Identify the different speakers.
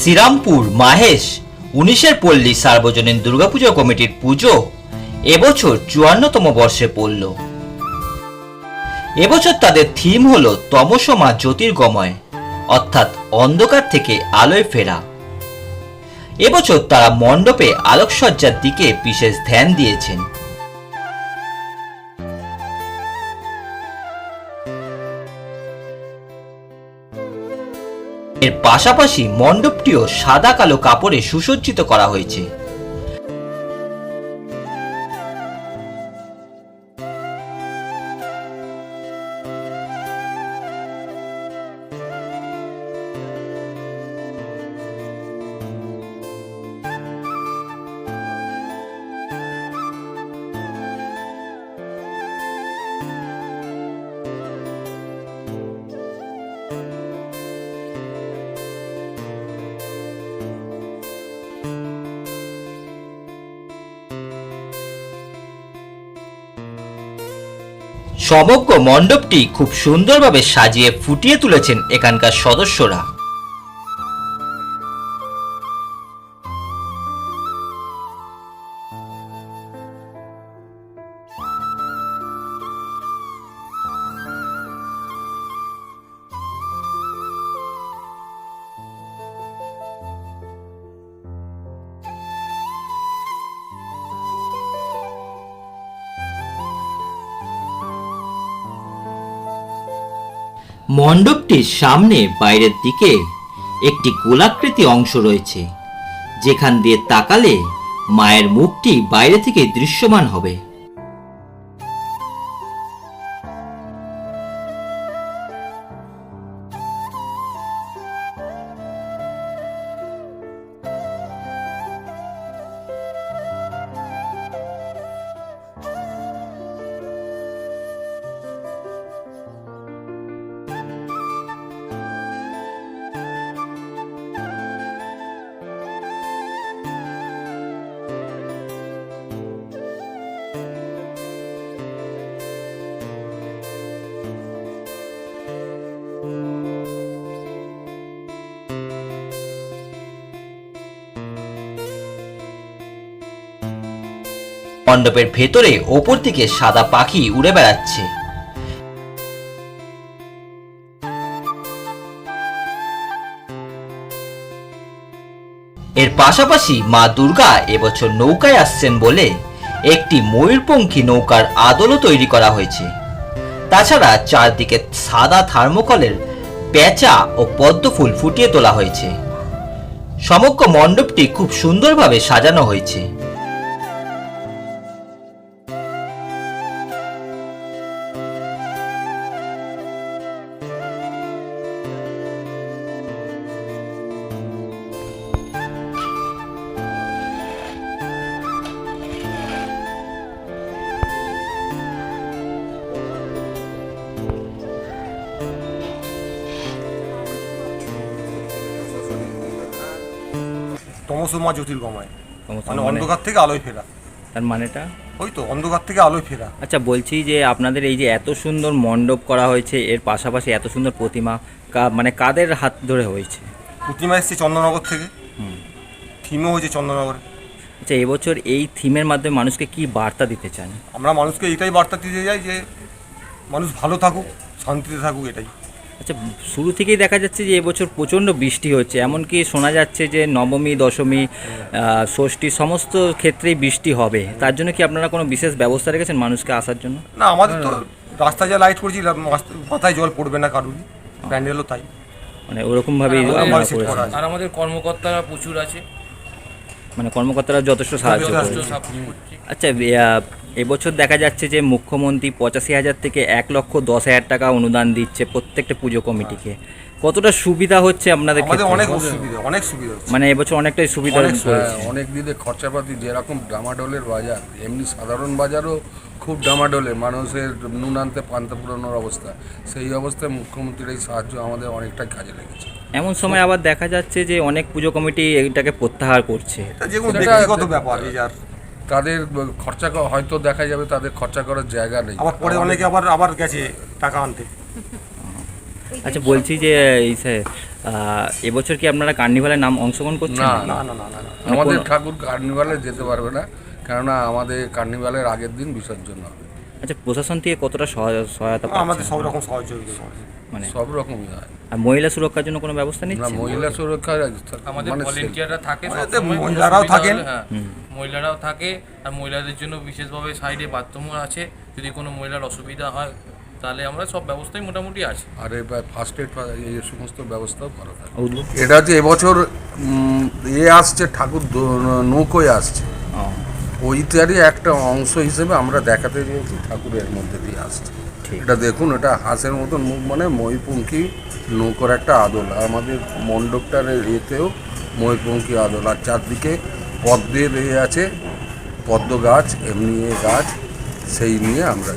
Speaker 1: শ্রীরামপুর, মাহেশ, উনিশের পল্লী সার্বজনীন দুর্গাপুজো কমিটির পুজো এবছর চুয়ান্নতম বর্ষে পড়ল। এবছর তাদের থিম হল তমসমা জ্যোতির্গময়, অর্থাৎ অন্ধকার থেকে আলোয় ফেরা। এবছর তারা মণ্ডপে আলোকসজ্জার দিকে বিশেষ ধ্যান দিয়েছেন। এর পাশাপাশি মণ্ডপটিও সাদা কালো কাপড়ে সুসজ্জিত করা হয়েছে। সমগ্র মণ্ডপটি খুব সুন্দরভাবে সাজিয়ে ফুটিয়ে তুলেছেন এখানকার সদস্যরা। মণ্ডপটির সামনে বাইরের দিকে একটি গোলাকৃতি অংশ রয়েছে, যেখান দিয়ে তাকালে মায়ের মুখটি বাইরে থেকে দৃশ্যমান হবে। মণ্ডপের ভেতরে ওপর থেকে সাদা পাখি উড়ে বেড়াচ্ছে। এর পাশাপাশি মা দুর্গা এবছর নৌকায় আসছেন বলে একটি ময়ূরপঙ্খী নৌকার আদলও তৈরি করা হয়েছে। তাছাড়া চারদিকে সাদা থার্মোকলের পেঁচা ও পদ্ম ফুল ফুটিয়ে তোলা হয়েছে। সমগ্র মণ্ডপটি খুব সুন্দরভাবে সাজানো হয়েছে।
Speaker 2: তমসমা জ্যোতির্গময় মানে
Speaker 3: মানে-
Speaker 2: অন্ধকার থেকে আলোয় ফেরা।
Speaker 3: তার মানেটা?
Speaker 2: ওই তো অন্ধকার থেকে আলোয় ফেরা।
Speaker 3: আচ্ছা বলছি যে আপনাদের এই যে এত সুন্দর মণ্ডপ করা হয়েছে এর পাশাপাশি এত সুন্দর প্রতিমা মানে কাদের হাত ধরে হয়েছে?
Speaker 2: প্রতিমা এসছে চন্দননগর থেকে। থিমও হয়েছে চন্দননগরে।
Speaker 3: আচ্ছা এবছর এই থিমের মাধ্যমে মানুষকে কি বার্তা দিতে চান?
Speaker 2: আমরা মানুষকে এটাই বার্তা দিতে যাই যে মানুষ ভালো থাকুক শান্তিতে থাকুক এটাই।
Speaker 3: আচ্ছা শুরু থেকেই দেখা যাচ্ছে যে এবছর প্রচণ্ড বৃষ্টি হচ্ছে। এমনকি শোনা যাচ্ছে যে নবমী দশমী ষষ্ঠী সমস্ত ক্ষেত্রেই বৃষ্টি হবে। তার জন্য কি আপনারা কোনো বিশেষ ব্যবস্থা রেখেছেন মানুষকে আসার জন্য?
Speaker 2: না আমাদের তো রাস্তায় যা লাইট করছি মাথায় জল পড়বে না কারুরই। প্যান্ডেলও তাই।
Speaker 3: মানে করেছেন।
Speaker 2: আছে।
Speaker 4: আর আমাদের কর্মকর্তারা প্রচুর আছে।
Speaker 3: মানে কর্মকর্তারা যথেষ্ট সাহায্য আচ্ছা এবছর দেখা যাচ্ছে যে মুখ্যমন্ত্রী পঁচাশি হাজার থেকে এক লক্ষ দশ হাজার টাকা অনুদান দিচ্ছে প্রত্যেকটা পুজো কমিটিকে। কতটা সুবিধা হচ্ছে আপনাদের
Speaker 2: আমাদের অনেক সুবিধা অনেক সুবিধা হচ্ছে।
Speaker 3: মানে এবছর অনেকটাই সুবিধা
Speaker 2: অনেক
Speaker 5: হ্যাঁ, অনেক দিনে খরচাপাতি যেরকম ডামাডোলের বাজার এমনি সাধারণ বাজারও খুব ডামাডোলে মানুষের নুন আনতে পান্তা পুরানোর অবস্থা। সেই অবস্থায় মুখ্যমন্ত্রীর এই সাহায্য আমাদের অনেকটা কাজে লেগেছে।
Speaker 3: এমন সময় আবার দেখা যাচ্ছে যে অনেক পুজো কমিটি এটাকে প্রত্যাহার করছে।
Speaker 2: এটা যে কোনো ব্যক্তিগত ব্যাপার
Speaker 5: তাদের খরচা হয়তো দেখা যাবে তাদের খরচা করার জায়গা নেই।
Speaker 2: আবার পরে অনেকে আবার আবার গেছে টাকা আনতে।
Speaker 3: আচ্ছা বলছি যে এই সে, এবছর কি আপনারা কার্নিভালের নাম অংশগ্রহণ করছেন?
Speaker 5: না
Speaker 2: না না না না না।
Speaker 5: আমাদের ঠাকুর কার্নিভালে যেতে পারবে না কেননা আমাদের কার্নিভালের আগের দিন বিসর্জন হবে।
Speaker 3: আচ্ছা প্রশাসন থেকে কতটা সহায়- সহায়তা
Speaker 2: আমাদের সব রকম সহযোগিতা
Speaker 3: মানে?
Speaker 5: সব রকমই হয়।
Speaker 3: আর মহিলা সুরক্ষার জন্য কোনো ব্যবস্থা
Speaker 5: না
Speaker 3: নিচ্ছে
Speaker 5: মহিলা সুরক্ষা
Speaker 4: আমাদের
Speaker 5: মানে
Speaker 4: ভলেন্টিয়াররা থাকে সবসময়, কোনো
Speaker 2: মহিলারাও থাকেন।
Speaker 4: হ্যাঁ। মহিলারাও থাকে আর মহিলাদের জন্য বিশেষভাবে সাইডে বাথরুমও আছে। যদি কোনো মহিলার অসুবিধা হয় তাহলে আমরা সব ব্যবস্থাই মোটামুটি আছে।
Speaker 5: আর ফার্স্ট এড এই সমস্ত ব্যবস্থাও করা থাকে। এটা যে এবছর এ আসছে ঠাকুর নৌকোয় আসছে। ওইটারই একটা অংশ হিসেবে আমরা দেখাতে চেয়েছি ঠাকুরের মধ্যে দিয়ে আসছি। এটা দেখুন এটা হাঁসের মতন মুখ মানে ময়ূরপঙ্খী নৌকর একটা আদল। আমাদের মণ্ডপটার এতেও ময়ূরপঙ্খী আদল। আর চারদিকে পদ্মের এ আছে পদ্ম গাছ এমনি এ গাছ সেই নিয়ে আমরা